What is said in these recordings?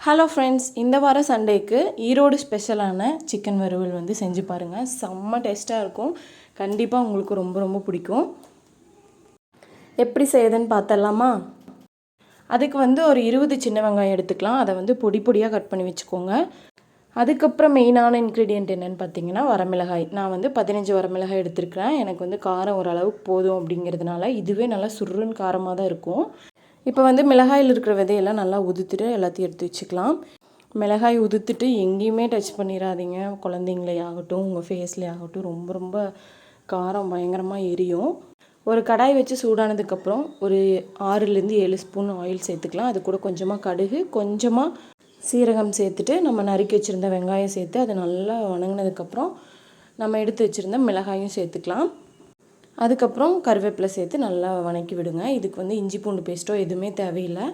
Hello friends இந்த வார சண்டேக்கு ஈரோடு ஸ்பெஷலான சிக்கன் வறுவல் வந்து செஞ்சு பாருங்கள் செம்ம டேஸ்ட்டாக இருக்கும். கண்டிப்பாக உங்களுக்கு ரொம்ப ரொம்ப பிடிக்கும். எப்படி செய்யுதுன்னு பார்த்தலாமா அதுக்கு வந்து ஒரு இருபது சின்ன வெங்காயம் எடுத்துக்கலாம். அதை வந்து பொடி பொடியாக கட் பண்ணி வச்சுக்கோங்க. அதுக்கப்புறம் மெயினான இன்க்ரீடியன்ட் என்னென்னு பார்த்தீங்கன்னா வரமிளகாய். நான் வந்து பதினஞ்சு வரமிளகாய் எடுத்திருக்கிறேன். எனக்கு வந்து காரம் ஓரளவுக்கு போதும் அப்படிங்கிறதுனால இதுவே நல்லா சுருன்னு காரமாக தான் இருக்கும். இப்போ வந்து மிளகாயில் இருக்கிற விதையெல்லாம் நல்லா உதுத்துட்டு எல்லாத்தையும் எடுத்து வச்சுக்கலாம். மிளகாய் உதுத்துட்டு எங்கேயுமே டச் பண்ணிடாதீங்க குழந்தைங்களே ஆகட்டும் உங்கள் ஃபேஸ்லேயே ஆகட்டும் ரொம்ப ரொம்ப காரம் பயங்கரமாக எரியும். ஒரு கடாய் வச்சு சூடானதுக்கப்புறம் ஒரு ஆறுலேருந்து ஏழு ஸ்பூன் ஆயில் சேர்த்துக்கலாம். அது கூட கொஞ்சமாக கடுகு கொஞ்சமாக சீரகம் சேர்த்துட்டு நம்ம நறுக்கி வச்சுருந்த வெங்காயம் சேர்த்து அது நல்லா வணங்கினதுக்கப்புறம் நம்ம எடுத்து வச்சுருந்த மிளகாயும் சேர்த்துக்கலாம். அதுக்கப்புறம் கருவேப்பிலை சேர்த்து நல்லா வணக்கி விடுங்க. இதுக்கு வந்து இஞ்சி பூண்டு பேஸ்ட்டோ எதுவுமே தேவையில்லை.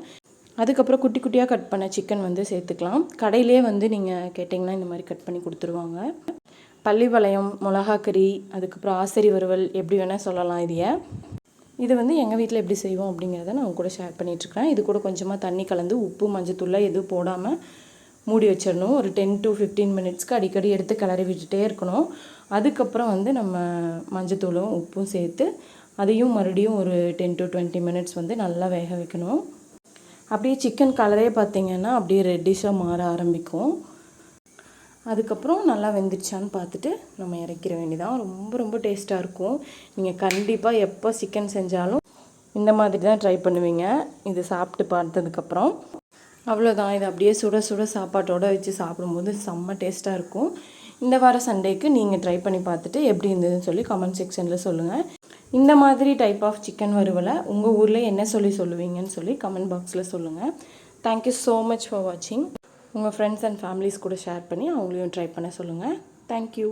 அதுக்கப்புறம் குட்டி குட்டியாக கட் பண்ண சிக்கன் வந்து சேர்த்துக்கலாம். கடையிலே வந்து நீங்கள் கேட்டிங்கன்னா இந்த மாதிரி கட் பண்ணி கொடுத்துருவாங்க. பள்ளிப்பாளையம் மிளகாக்கறி அதுக்கப்புறம் ஆசரி வறுவல் எப்படி வேணால் சொல்லலாம் இதைய. இது வந்து எங்கள் வீட்டில் எப்படி செய்வோம் அப்படிங்கிறத நான் உங்க கூட ஷேர் பண்ணிகிட்ருக்கேன் இது கூட கொஞ்சமாக தண்ணி கலந்து உப்பு மஞ்சத்தூள்லாம் எதுவும் போடாமல் மூடி வச்சிடணும். ஒரு டென் டு ஃபிஃப்டீன் மினிட்ஸ்க்கு அடிக்கடி எடுத்து கிளறி விட்டுட்டே இருக்கணும். அதுக்கப்புறம் வந்து நம்ம மஞ்சத்தூளும் உப்பும் சேர்த்து அதையும் மறுபடியும் ஒரு டென் டு டுவெண்ட்டி மினிட்ஸ் வந்து நல்லா வேக வைக்கணும். அப்படியே சிக்கன் கலரே பார்த்திங்கன்னா அப்படியே ரெட்டிஷாக மாற ஆரம்பிக்கும். அதுக்கப்புறம் நல்லா வெந்துருச்சான்னு பார்த்துட்டு நம்ம இறக்கிற வேண்டியதான் ரொம்ப ரொம்ப டேஸ்ட்டாக இருக்கும். நீங்கள் கண்டிப்பாக எப்போ சிக்கன் செஞ்சாலும் இந்த மாதிரி தான் ட்ரை பண்ணுவீங்க. இது சாப்பிட்டு பார்த்ததுக்கப்புறம். அவ்வளோதான் இது அப்படியே சுட சுட சாப்பாட்டோடு வச்சு சாப்பிடும்போது செம்ம டேஸ்ட்டாக இருக்கும். இந்த வார சண்டேக்கு நீங்கள் ட்ரை பண்ணி பார்த்துட்டு எப்படி இருந்ததுன்னு சொல்லி கமெண்ட் செக்ஷனில் சொல்லுங்கள் இந்த மாதிரி டைப் ஆஃப் சிக்கன் வறுவலை உங்கள் ஊரில் என்ன சொல்லி சொல்லுவீங்கன்னு சொல்லி கமெண்ட் பாக்ஸில் சொல்லுங்கள் தேங்க்யூ ஸோ மச் ஃபார் வாட்சிங் உங்கள் ஃப்ரெண்ட்ஸ் அண்ட் ஃபேமிலிஸ் கூட ஷேர் பண்ணி அவங்களையும் ட்ரை பண்ண சொல்லுங்கள் தேங்க்யூ